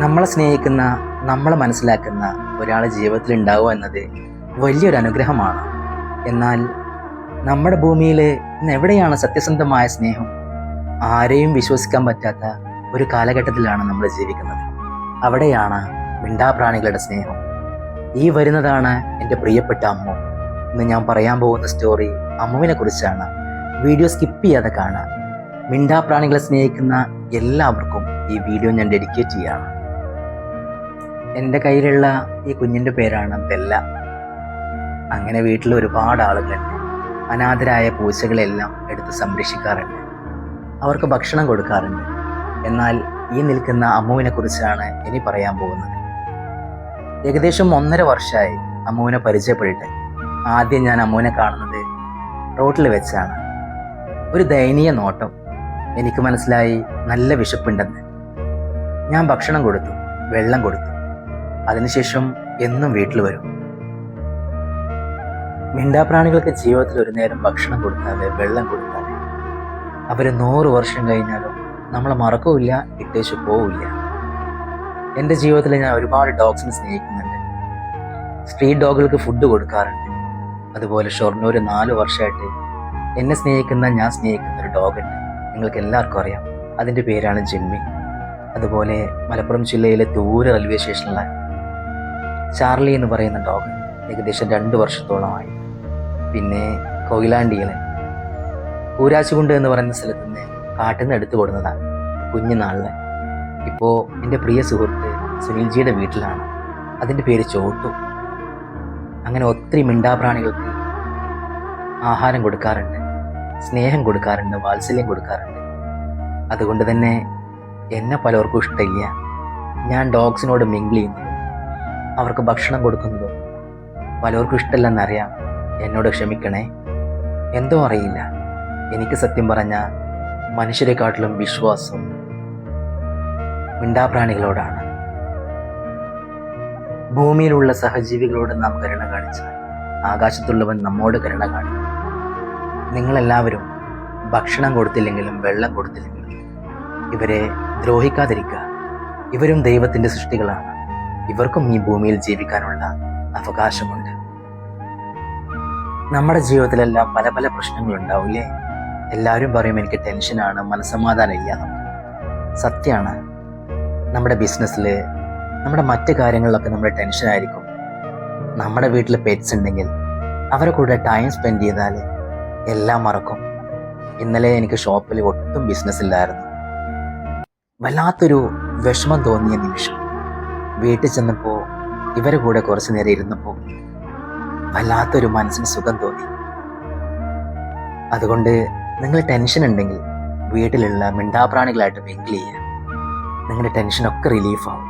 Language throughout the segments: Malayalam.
നമ്മളെ സ്നേഹിക്കുന്ന നമ്മളെ മനസ്സിലാക്കുന്ന ഒരാൾ ജീവിതത്തിൽ ഉണ്ടാവുക എന്നത് വലിയൊരു അനുഗ്രഹമാണ്. എന്നാൽ നമ്മുടെ ഭൂമിയിൽ ഇന്ന് എവിടെയാണ് സത്യസന്ധമായ സ്നേഹം? ആരെയും വിശ്വസിക്കാൻ പറ്റാത്ത ഒരു കാലഘട്ടത്തിലാണ് നമ്മൾ ജീവിക്കുന്നത്. അവിടെയാണ് മിണ്ടാപ്രാണികളുടെ സ്നേഹം. ഈ വരുന്നതാണ് എന്റെ പ്രിയപ്പെട്ട അമ്മു. ഇന്ന് ഞാൻ പറയാൻ പോകുന്ന സ്റ്റോറി അമ്മുവിനെ കുറിച്ചാണ്. വീഡിയോ സ്കിപ്പ് ചെയ്യാതെ കാണാം മിണ്ടാപ്രാണികളെ സ്നേഹിക്കുന്ന എല്ലാവർക്കും ഈ വീഡിയോ ഞാൻ ഡെഡിക്കേറ്റ് ചെയ്യാണ്. എന്റെ കയ്യിലുള്ള ഈ കുഞ്ഞിന്റെ പേരാണ് ബെല്ല. അങ്ങനെ വീട്ടിൽ ഒരുപാട് ആളുകളുണ്ട് അനാഥരായ പൂച്ചകളെല്ലാം എടുത്ത് സംരക്ഷിക്കാറുണ്ട്. അവർക്ക് ഭക്ഷണം കൊടുക്കാറുണ്ട്. എന്നാൽ ഈ നിൽക്കുന്ന അമ്മുവിനെ കുറിച്ചാണ് ഇനി പറയാൻ പോകുന്നത്. ഏകദേശം ഒന്നര വർഷമായി അമ്മുവിനെ പരിചയപ്പെട്ടിട്ട് ആദ്യം ഞാൻ അമ്മുവിനെ കാണുന്നത് റോട്ടിൽ വെച്ചാണ്. ഒരു ദയനീയ നോട്ടം എനിക്ക് മനസ്സിലായി നല്ല വിശപ്പുണ്ടെന്ന്. ഞാൻ ഭക്ഷണം കൊടുത്തു വെള്ളം കൊടുത്തു. അതിനുശേഷം എന്നും വീട്ടിൽ വരും. മിണ്ടാപ്രാണികൾക്ക് ജീവിതത്തിൽ ഒരു നേരം ഭക്ഷണം കൊടുത്താൽ വെള്ളം കൊടുത്താൽ അവർ നൂറ് വർഷം കഴിഞ്ഞാലും നമ്മൾ മറക്കൂല്ല ഇട്ടേച്ച് പോവില്ല. എന്റെ ജീവിതത്തിൽ ഞാൻ ഒരുപാട് ഡോഗ്സിനെ സ്നേഹിക്കുന്നുണ്ട്. സ്ട്രീറ്റ് ഡോഗുകൾക്ക് ഫുഡ് കൊടുക്കാറുണ്ട്. അതുപോലെ ഷൊർണൂർ നാല് വർഷമായിട്ട് എന്നെ സ്നേഹിക്കുന്ന ഞാൻ സ്നേഹിക്കുന്ന ഒരു ഡോഗ് ഉണ്ട്. നിങ്ങൾക്ക് എല്ലാവർക്കും അറിയാം. അതിന്റെ പേരാണ് ജിമ്മി. അതുപോലെ മലപ്പുറം ജില്ലയിലെ തൂര് റെയിൽവേ സ്റ്റേഷനിലെ ചാർലി എന്ന് പറയുന്ന ഡോഗ് ഏകദേശം രണ്ട് വർഷത്തോളമായി. പിന്നെ കൊയിലാണ്ടിയിലെ ഊരാശുകുണ്ട് എന്ന് പറയുന്ന സ്ഥലത്ത് നിന്ന് കാട്ടിൽ നിന്ന് എടുത്തു കൊടുന്നതാണ് കുഞ്ഞുനാളിലെ. ഇപ്പോൾ എന്റെ പ്രിയ സുഹൃത്ത് സുനിൽജിയുടെ വീട്ടിലാണ്. അതിന്റെ പേര് ചോട്ടു. അങ്ങനെ ഒത്തിരി മിണ്ടാപ്രാണികൾക്ക് ആഹാരം കൊടുക്കാറുണ്ട് സ്നേഹം കൊടുക്കാറുണ്ട് വാത്സല്യം കൊടുക്കാറുണ്ട്. അതുകൊണ്ട് തന്നെ എന്നെ പലർക്കും ഇഷ്ടമില്ല. ഞാൻ ഡോഗ്സിനോട് മിങ്കിൾ ചെയ്യുന്നതും അവർക്ക് ഭക്ഷണം കൊടുക്കുന്നത് പലർക്കും ഇഷ്ടമല്ലെന്നറിയാം എന്നോട് ക്ഷമിക്കണേ. എന്തോ അറിയില്ല. എനിക്ക് സത്യം പറഞ്ഞ മനുഷ്യരെക്കാട്ടിലും വിശ്വാസം മിണ്ടാപ്രാണികളോടാണ്. ഭൂമിയിലുള്ള സഹജീവികളോട് നാം കരുണ കാണിച്ചാൽ ആകാശത്തുള്ളവൻ നമ്മോട് കരുണ കാണിക്കും നിങ്ങളെല്ലാവരും ഭക്ഷണം കൊടുത്തില്ലെങ്കിലും വെള്ളം കൊടുത്തില്ലെങ്കിലും ഇവരെ ദ്രോഹിക്കാതിരിക്കുക. ഇവരും ദൈവത്തിന്റെ സൃഷ്ടികളാണ്. ഇവർക്കും ഈ ഭൂമിയിൽ ജീവിക്കാനുള്ള അവകാശമുണ്ട്. നമ്മുടെ ജീവിതത്തിലെല്ലാം പല പല പ്രശ്നങ്ങളുണ്ടാവില്ലേ എല്ലാവരും പറയും എനിക്ക് ടെൻഷനാണ് മനസ്സമാധാനം ഇല്ല. സത്യമാണ് നമ്മുടെ ബിസിനസ്സിൽ നമ്മുടെ മറ്റു കാര്യങ്ങളിലൊക്കെ നമ്മുടെ ടെൻഷനായിരിക്കും. നമ്മുടെ വീട്ടിൽ പെറ്റ്സ് ഉണ്ടെങ്കിൽ അവരെ കൂടെ ടൈം സ്പെൻഡ് ചെയ്താൽ എല്ലാം മറക്കും. ഇന്നലെ എനിക്ക് ഷോപ്പിൽ ഒട്ടും ബിസിനസ് ഇല്ലായിരുന്നു. വല്ലാത്തൊരു വിഷമം തോന്നിയ നിമിഷം. വീട്ടിൽ ചെന്നപ്പോൾ ഇവരെ കൂടെ കുറച്ചു നേരം ഇരുന്നപ്പോൾ വല്ലാത്തൊരു മനസ്സിന് സുഖം തോന്നി. അതുകൊണ്ട് നിങ്ങൾ ടെൻഷൻ ഉണ്ടെങ്കിൽ വീട്ടിലുള്ള മിണ്ടാപ്രാണികളായിട്ട് മിങ്കിൾ ചെയ്യുക. നിങ്ങളുടെ ടെൻഷനൊക്കെ റിലീഫാവും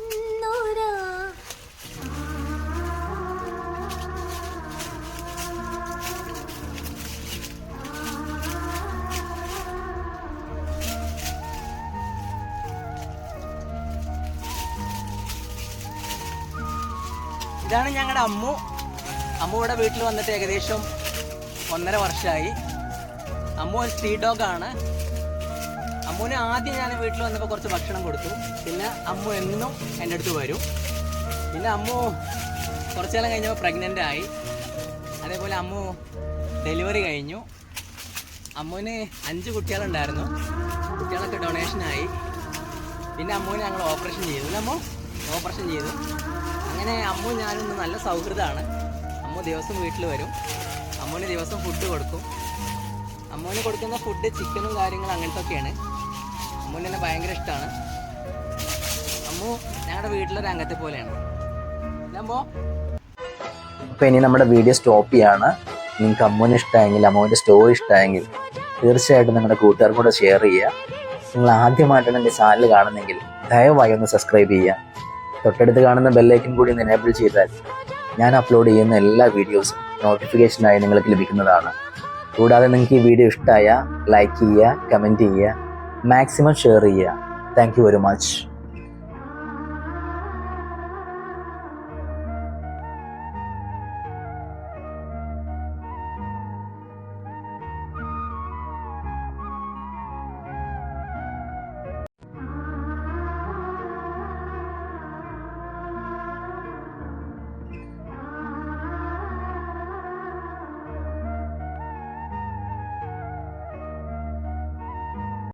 ഇതാണ് ഞങ്ങളുടെ അമ്മു. അമ്മു ഇവിടെ വീട്ടിൽ വന്നിട്ട് ഏകദേശം ഒന്നര വർഷമായി അമ്മു ഒരു സ്ട്രീറ്റ് ഡോഗാണ് അമ്മുവിന് ആദ്യം ഞാൻ വീട്ടിൽ വന്നപ്പോൾ കുറച്ച് ഭക്ഷണം കൊടുത്തു. പിന്നെ അമ്മു എന്നും എന്റെ അടുത്ത് വരും. പിന്നെ അമ്മു കുറച്ചു കാലം കഴിഞ്ഞപ്പോൾ പ്രഗ്നന്റ് ആയി. അതേപോലെ അമ്മു ഡെലിവറി കഴിഞ്ഞു. അമ്മുവിന് അഞ്ച് കുട്ടികളുണ്ടായിരുന്നു. കുട്ടികളൊക്കെ ഡൊണേഷനായി പിന്നെ അമ്മുവിന് ഞങ്ങൾ ഓപ്പറേഷൻ ചെയ്തു. അമ്മു ഓപ്പറേഷൻ ചെയ്തു. അങ്ങനെ അമ്മു ഞാനൊന്ന് നല്ല സൗഹൃദമാണ്. അമ്മു ദിവസം വീട്ടിൽ വരും. അമ്മുവിന് ദിവസം ഫുഡ് കൊടുക്കും. അമ്മുവിന് കൊടുക്കുന്ന ഫുഡ് ചിക്കനും കാര്യങ്ങളും അങ്ങനത്തെ ഒക്കെയാണ് അമ്മുവിന് എന്നെ ഭയങ്കര ഇഷ്ടമാണ് അമ്മു ഞങ്ങളുടെ വീട്ടിലൊരു അംഗത്തെ പോലെയാണ്. അമ്മോ അപ്പോൾ ഇനി നമ്മുടെ വീഡിയോ സ്റ്റോപ്പ് ചെയ്യാണ്. നിങ്ങൾക്ക് അമ്മുവിന് ഇഷ്ടമായെങ്കിൽ അമ്മുവിന്റെ സ്റ്റോറി ഇഷ്ടമായെങ്കിൽ തീർച്ചയായിട്ടും നിങ്ങളുടെ കൂട്ടുകാർക്കും കൂടെ ഷെയർ ചെയ്യുക. നിങ്ങൾ ആദ്യമായിട്ടാണ് എന്റെ ചാനൽ കാണുന്നെങ്കിൽ ദയവായി ഒന്ന് സബ്സ്ക്രൈബ് ചെയ്യുക. തൊട്ടടുത്ത് കാണുന്ന ബെല്ലൈക്കൻ കൂടി ഒന്ന് എനേബിൾ ചെയ്താൽ ഞാൻ അപ്ലോഡ് ചെയ്യുന്ന എല്ലാ വീഡിയോസും നോട്ടിഫിക്കേഷനായി നിങ്ങൾക്ക് ലഭിക്കുന്നതാണ്. കൂടാതെ നിങ്ങൾക്ക് ഈ വീഡിയോ ഇഷ്ടമായ ലൈക്ക് ചെയ്യുക കമന്റ് ചെയ്യുക മാക്സിമം ഷെയർ ചെയ്യുക. Thank very much